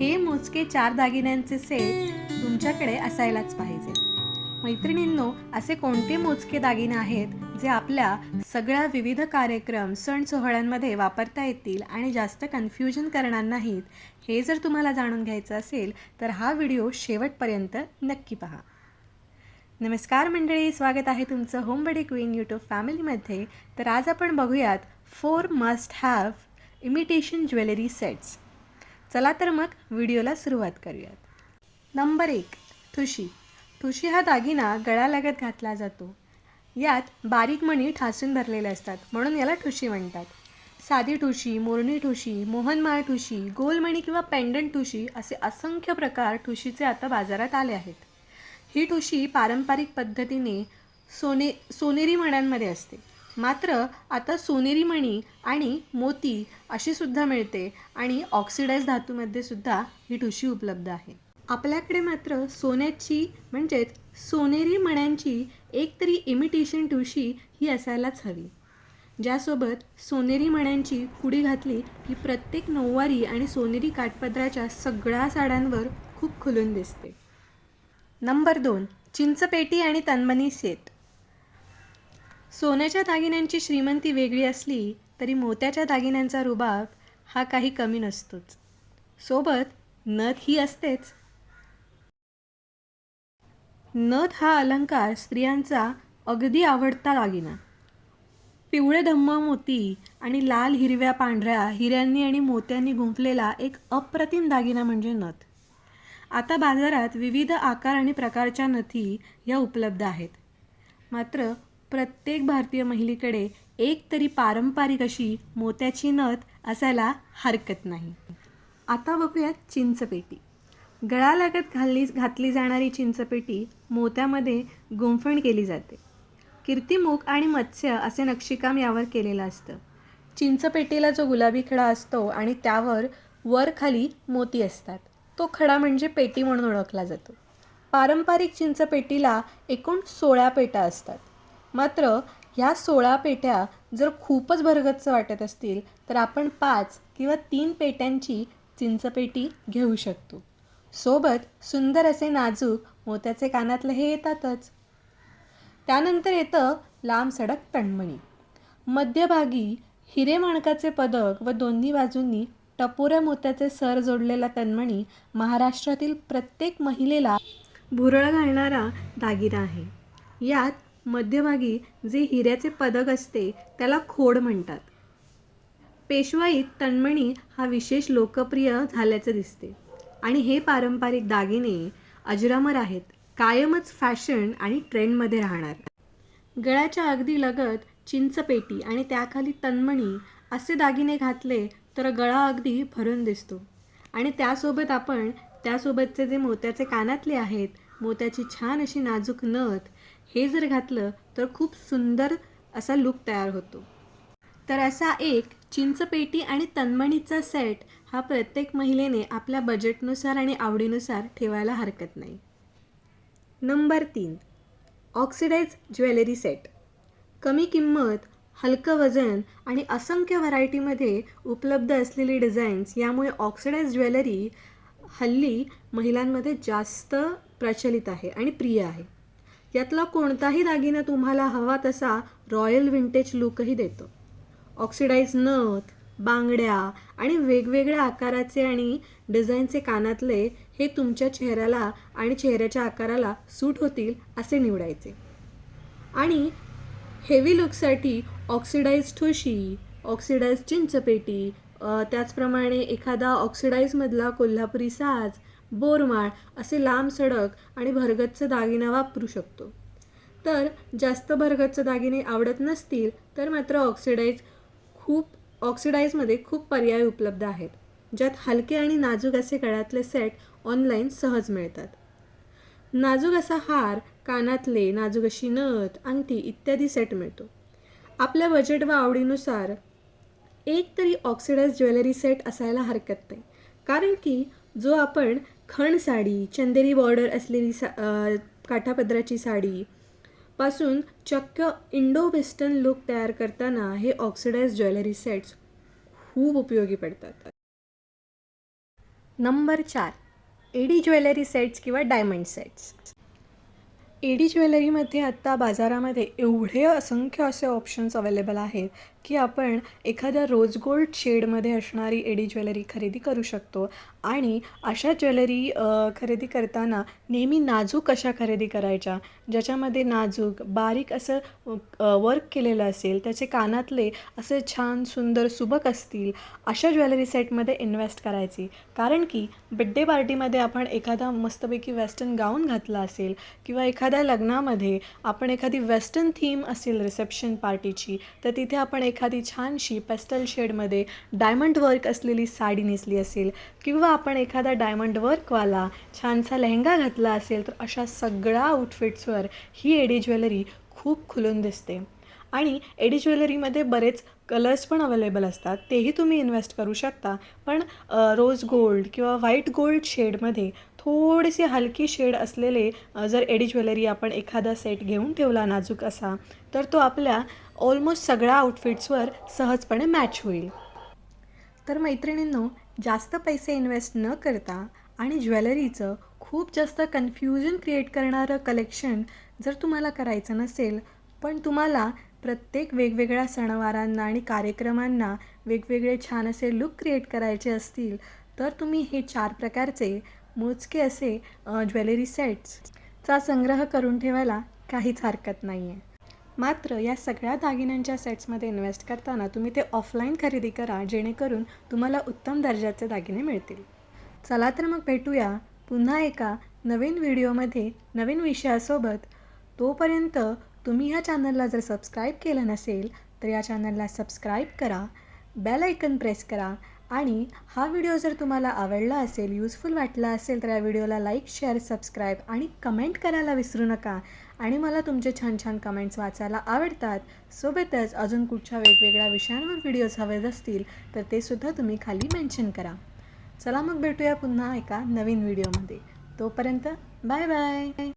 हे मोजके चार दागिन्यांचे सेट तुमच्याकडे असायलाच पाहिजे. मैत्रिणींनो असे कोणते मोजके दागिने आहेत जे आपल्या सगळ्या विविध कार्यक्रम सण सोहळ्यांमध्ये वापरता येतील आणि जास्त कन्फ्युजन करणार नाहीत? हे जर तुम्हाला जाणून घ्यायचं असेल तर हा व्हिडिओ शेवटपर्यंत नक्की पहा. नमस्कार मंडळी स्वागत आहे तुमचं होम बडी क्वीन यूट्यूब फॅमिलीमध्ये. तर आज आपण बघूयात four must have imitation jewellery sets चला तर मग व्हिडिओला सुरुवात करूयात. नंबर एक ठुशी. ठुशी हा दागिना गळ्यालगत घातला जातो. यात बारीक मणी ठासून भरलेले असतात म्हणून याला ठुशी म्हणतात. साधी ठुशी मोरणी ठुशी मोहनमाळ ठुशी गोलमणी किंवा पेंडंट ठुशी असे असंख्य प्रकार ठुशीचे आता बाजारात आले आहेत. ही ठुशी पारंपरिक पद्धतीने सोने सोनेरी मण्यांमध्ये असते. मात्र आता सोनेरी मणी आणि मोती अशी सुद्धा मिळते आणि ऑक्सिडाईज धातूमध्ये सुद्धा ही ठुशी उपलब्ध आहे. आपल्याकडे मात्र सोन्याची म्हणजेच सोनेरी मण्यांची एक तरी इमिटेशन ठुशी ही असायलाच हवी. ज्यासोबत सोनेरी मण्यांची कुडी घातली की प्रत्येक नऊवारी आणि सोनेरी काठपदराच्या सगळ्या साड्यांवर खूप खुलून दिसते. नंबर दोन चिंचपेटी आणि तन्मनी शेत. सोन्याच्या दागिन्यांची श्रीमंती वेगळी असली तरी मोत्याच्या दागिन्यांचा रुबाब हा काही कमी नसतोच. सोबत नथ ही असतेच. नथ हा अलंकार स्त्रियांचा अगदी आवडता दागिना. पिवळे धम्म मोती आणि लाल हिरव्या पांढऱ्या हिऱ्यांनी आणि मोत्यांनी गुंफलेला एक अप्रतिम दागिना म्हणजे नथ. आता बाजारात विविध आकार आणि प्रकारच्या नथी या उपलब्ध आहेत. मात्र प्रत्येक भारतीय महिलेकडे एक तरी पारंपरिक अशी मोत्याची नथ असायला हरकत नाही. आता बघूयात चिंचपेटी. गळालागत घालली घातली जाणारी चिंचपेटी मोत्यामध्ये गुंफण केली जाते. कीर्तिमुख आणि मत्स्य असे नक्षीकाम यावर केलेलं असतं. चिंचपेटीला जो गुलाबी खडा असतो आणि त्यावर वर खाली मोती असतात. तो खडा म्हणजे पेटी म्हणून ओळखला जातो. पारंपरिक चिंचपेटीला एकूण सोळा पेटा असतात. मात्र ह्या सोळा पेट्या जर खूपच भरगच्च वाटत असतील तर आपण पाच किंवा तीन पेट्यांची चिंचपेटी घेऊ शकतो. सोबत सुंदर असे नाजूक मोत्याचे कानातले हे येतातच. त्यानंतर येतं लांब सडक तणमणी मध्यभागी हिरे माणकाचे पदक व दोन्ही बाजूंनी टपोऱ्या मोत्याचे सर जोडलेला तन्मणी महाराष्ट्रातील प्रत्येक महिलेला भुरळ घालणारा दागिना आहे. यात मध्यभागी जे हिऱ्याचे पदक असते त्याला खोड म्हणतात. पेशवाईत तन्मणी हा विशेष लोकप्रिय झाल्याचे दिसते. आणि हे पारंपरिक दागिने अजरामर आहेत. कायमच फॅशन आणि ट्रेंडमध्ये राहणार. गळ्याच्या अगदी लगत चिंचपेटी आणि त्याखाली तन्मणी असे दागिने घातले तर गळा अगदी भरून दिसतो. आणि त्यासोबत आपण त्यासोबतचे जे मोत्याचे कानातले आहेत मोत्याची छान अशी नाजूक नथ हे जर घातलं तर खूप सुंदर असा लुक तयार होतो. तर असा एक चिंचपेटी आणि तन्मणीचा सेट हा प्रत्येक महिलेने आपल्या बजेटनुसार आणि आवडीनुसार ठेवायला हरकत नाही. नंबर तीन. ऑक्सिडाईज ज्वेलरी सेट कमी किंमत हलकं वजन आणि असंख्य व्हरायटीमध्ये उपलब्ध असलेली डिझाईन्स यामुळे ऑक्सिडाईज ज्वेलरी हल्ली महिलांमध्ये जास्त प्रचलित आहे आणि प्रिय आहे. यातला कोणताही दागिना तुम्हाला हवा तसा रॉयल विंटेज लुकही देतो. ऑक्सिडाईज नथ बांगड्या आणि वेगवेगळ्या आकाराचे आणि डिझाईनचे कानातले हे तुमच्या चेहऱ्याला आणि चेहऱ्याच्या आकाराला सूट होतील असे निवडायचे. आणि हेवी लुकसाठी ऑक्सिडाईज ठोशी ऑक्सिडाईज चिंचपेटी त्याचप्रमाणे एखादा ऑक्सिडाईजमधला कोल्हापुरी साज बोरमाळ असे लांब सडक आणि भरगच्च दागिना वापरू शकतो. तर जास्त भरगच्च दागिने आवडत नसतील तर मात्र ऑक्सिडाईज खूप ऑक्सिडाईजमध्ये खूप पर्याय उपलब्ध आहेत ज्यात हलके आणि नाजूक असे गळ्यातले सेट ऑनलाईन सहज मिळतात. नाजूक असा हार कानातले नाजूक अशी नथ अंगठी इत्यादी सेट मिळतो. आपल्या बजेट व आवडीनुसार एक तरी ऑक्सिडाईज ज्वेलरी सेट असायला हरकत नाही कारण की जो आपण खण साडी चंदेरी बॉर्डर असलेली सा काठापदराची साडी पासून चक्क इंडो वेस्टर्न लुक तयार करताना हे ऑक्सिडाईज ज्वेलरी सेट्स खूप उपयोगी पडतात. नंबर चार. एडी ज्वेलरी सेट्स किंवा डायमंड सेट्स एडी ज्वेलरीमध्ये आत्ता बाजारामध्ये एवढे असंख्य असे ऑप्शन्स अवेलेबल आहेत की आपण एखाद्या रोज गोल्ड शेडमध्ये असणारी एडी ज्वेलरी खरेदी करू शकतो. आणि अशा ज्वेलरी खरेदी करताना नेहमी नाजूक अशा खरेदी करायच्या ज्याच्यामध्ये नाजूक बारीक असं वर्क केलेलं असेल त्याचे कानातले असे छान सुंदर सुबक असतील अशा ज्वेलरी सेटमध्ये इन्व्हेस्ट करायची. कारण की बड्डे पार्टीमध्ये आपण एखादा मस्तपैकी वेस्टर्न गाऊन घातला असेल किंवा एखाद्या लग्नामध्ये आपण एखादी वेस्टर्न थीम असेल रिसेप्शन पार्टीची तर तिथे आपण एक एखादी छानशी पेस्टल शेडमध्ये डायमंड वर्क असलेली साडी नेसली असेल किंवा आपण एखादा डायमंड वर्कवाला छानसा लेहंगा घातला असेल तर अशा सगळ्या आउटफिट्सवर ही एडी ज्वेलरी खूप खुलून दिसते. आणि एडी ज्वेलरीमध्ये बरेच कलर्स पण अवेलेबल असतात तेही तुम्ही इन्व्हेस्ट करू शकता. पण रोज गोल्ड किंवा व्हाईट गोल्ड शेडमध्ये थोडेसे हलकी शेड असलेले जर एडी ज्वेलरी आपण एखादा सेट घेऊन ठेवला नाजूक असा तर तो आपल्या ऑलमोस्ट सगळ्या आउटफिट्सवर सहजपणे मॅच होईल. तर मैत्रिणींनो जास्त पैसे इन्व्हेस्ट न करता आणि ज्वेलरीचं खूप जास्त कन्फ्युजन क्रिएट करणारं कलेक्शन जर तुम्हाला करायचं नसेल पण तुम्हाला प्रत्येक वेगवेगळ्या सणवारांना आणि कार्यक्रमांना वेगवेगळे छान असे लुक क्रिएट करायचे असतील तर तुम्ही हे चार प्रकारचे मोजके असे ज्वेलरी सेट्सचा संग्रह करून ठेवायला काहीच हरकत नाही आहे मात्र या सगळ्या दागिन्यांच्या सेट्समध्ये इन्व्हेस्ट करताना तुम्ही ते ऑफलाईन खरेदी करा जेणेकरून तुम्हाला उत्तम दर्जाचे दागिने मिळतील. चला तर मग भेटूया पुन्हा एका नवीन व्हिडिओमध्ये नवीन विषयासोबत. तोपर्यंत तुम्ही ह्या चॅनलला जर सबस्क्राईब केलं नसेल तर या चॅनलला सबस्क्राईब करा बेल ऐकन प्रेस करा आणि हा व्हिडिओ जर तुम्हाला आवडला असेल युजफुल वाटला असेल तर या व्हिडिओला लाईक शेअर सबस्क्राईब आणि कमेंट करायला विसरू नका. आणि मला तुमचे छान छान कमेंट्स वाचायला आवडतात. सोबतच अजून कुठच्या वेगवेगळ्या विषयांवर व्हिडिओज हवे असतील तर ते सुद्धा तुम्ही खाली मेन्शन करा. चला मग भेटूया पुन्हा एका नवीन व्हिडिओमध्ये तोपर्यंत बाय बाय